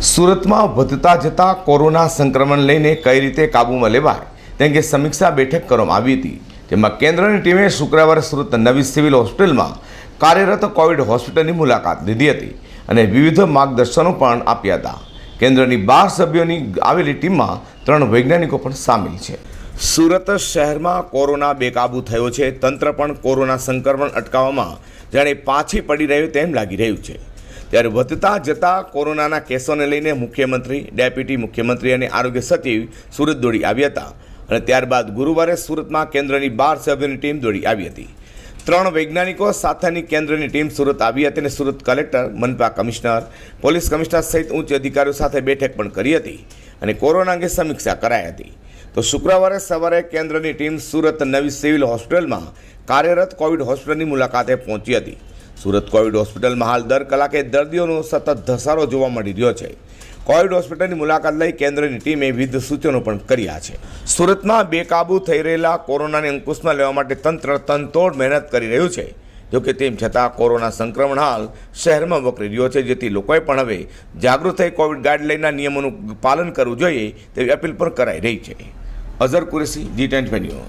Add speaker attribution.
Speaker 1: સુરતમાં વધતા જતા કોરોના સંક્રમણ લઈને કઈ રીતે કાબૂમાં લેવાય, તે અંગે સમીક્ષા બેઠક કરવામાં આવી હતી. જેમાં કેન્દ્રની ટીમે શુક્રવારે સુરત નવી સિવિલ હોસ્પિટલમાં કાર્યરત કોવિડ હોસ્પિટલની મુલાકાત લીધી હતી અને વિવિધ માર્ગદર્શનો પણ આપ્યા હતા. કેન્દ્રની બાર સભ્યોની આવેલી ટીમમાં ત્રણ વૈજ્ઞાનિકો પણ સામેલ છે. સુરત શહેરમાં કોરોના બેકાબૂ થયો છે. તંત્ર પણ કોરોના સંક્રમણ અટકાવવામાં જાણે પાછી પડી રહ્યું તેમ લાગી રહ્યું છે. ત્યારે વધતા જતા કોરોનાના કેસોને લઈને મુખ્યમંત્રી, ડેપ્યુટી મુખ્યમંત્રી અને આરોગ્ય સચિવ સુરત દોડી આવ્યા હતા અને ત્યારબાદ ગુરુવારે સુરતમાં કેન્દ્રની બાર સભ્યોની ટીમ દોડી આવી હતી. ત્રણ વૈજ્ઞાનિકો સાથેની કેન્દ્રની ટીમ સુરત આવી હતી અને સુરત કલેક્ટર, મનપા કમિશનર, પોલીસ કમિશનર સહિત ઉચ્ચ અધિકારીઓ સાથે બેઠક પણ કરી હતી અને કોરોના અંગે સમીક્ષા કરાઈ હતી. તો શુક્રવારે સવારે કેન્દ્રની ટીમ સુરત નવી સિવિલ હોસ્પિટલમાં કાર્યરત કોવિડ હોસ્પિટલની મુલાકાતે પહોંચી હતી. સુરત કોવિડ હોસ્પિટલમાં હાલ દર કલાકે દર્દીઓનો સતત ધસારો જોવા મળી રહ્યો છે. કોવિડ હોસ્પિટલની મુલાકાત લઈ કેન્દ્રની ટીમે વિવિધ સૂચનો પણ કર્યા છે. સુરતમાં બેકાબૂ થઈ રહેલા કોરોનાને અંકુશમાં લેવા માટે તંત્ર તનતોડ મહેનત કરી રહ્યું છે. જોકે તેમ છતાં કોરોના સંક્રમણ હાલ શહેરમાં વકરી રહ્યો છે, જેથી લોકોએ પણ હવે જાગૃત થઈ કોવિડ ગાઈડલાઇનના નિયમોનું પાલન કરવું જોઈએ તેવી અપીલ પણ કરાઈ રહી છે. Azhar Qureshi, Zee ten news.